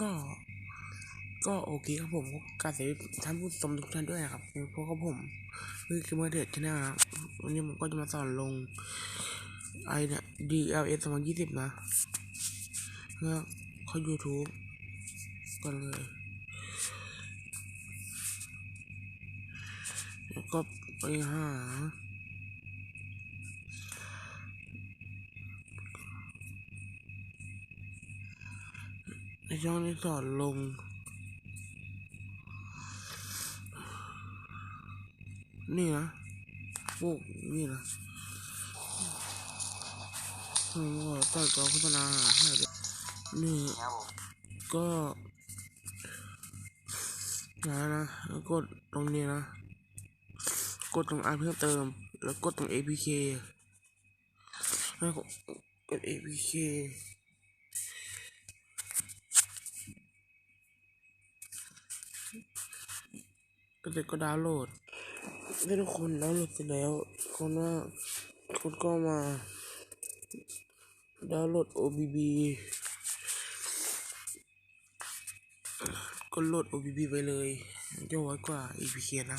ก็ ก็โอเคครับผมก็การเสียท่านผู้ชมทุกท่านด้วยครับเพราะกับผมคือคิมเมอร์เดชชแนลนะครับวันนี้ผมก็จะมาสอนลงไอเนี่ย DLS 2020 นะเพื่อเข้า YouTube กันเลย แล้วก็ไปหา ช่องที่สอนลง นี่นะพวกนี่นะผมก็ตัดต่อโฆษณาให้ด้วยนี่ก็นะนะแล้วกดตรงนี้นะ กดตรงอ่านเพิ่มเติม แล้วกดตรง APK แล้วกด APK ก็เสร็จก็ดาวน์โหลดให้ทุกคนดาวน์โหลดเสร็จแล้วคนว่าคุณก็มาดาวน์โหลด OBB ก็โหลด OBB ไปเลยจะไว้กว่า APK นะ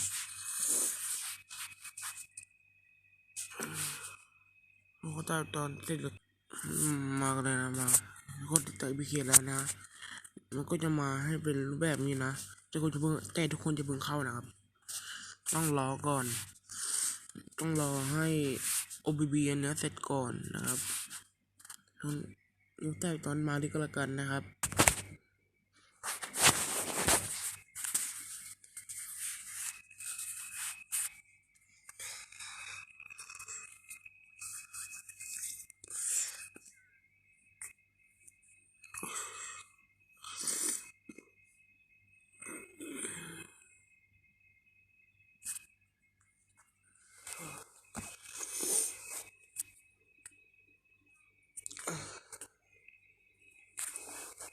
โอ้ตอนตอนเสร็จแล้วมมากันเลยนะมาก็ติดต่อ APK แล้วนะ มันก็จะมาให้เป็นรูปแบบนี้นะ แต่คนจะเพิ่งแต่ทุกคนจะเพิ่งเข้านะครับ ต้องรอก่อน ต้องรอให้ OBB เนื้อเสร็จก่อนนะครับต้องแต่ตอนมาดีก็แล้วกันนะครับ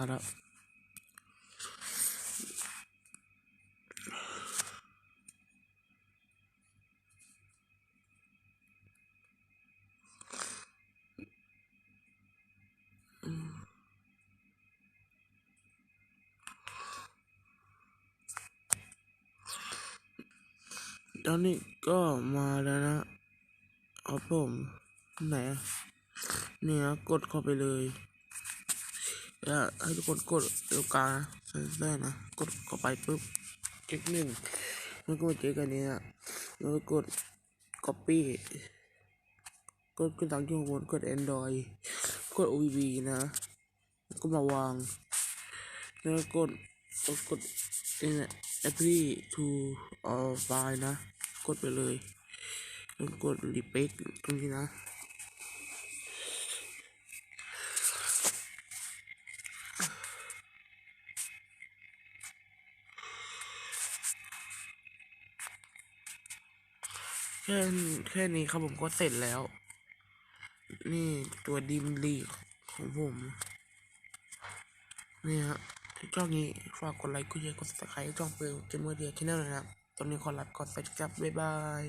ายการแล้วตอนนี้ก็มาแล้วนะครับผม ไหนอะเนี่ยกดเข้าไปเลย แล้วให้ทุกคนกดเดียวกันนะใส่ได้นะ กดเข้าไปปุ๊บคลิกหนึ่งมันก็มาเจอกันนี้ยแล้วก็กด copy กดขึ้นทางที่ข้างบนกด android กด ovb นะ ก็มาวาง แล้วก็กดก็กดเนี่ย apply to all file นะ กดไปเลย แล้วกด repeat ตรงนี้นะ ค่แค่นี้ครับผมก็เสร็จแล้ว นี่ตัวดิมลีของผมนี่ฮะถ้าชอบนี้ฝากกดไลค์กดแชร์กดซับสไครต์ช่องเปิดเกมเมอร์เดียชแนลเลยนะครับตอนนี้ขอลาไปก่อนสวัสดีครับบ๊ายบาย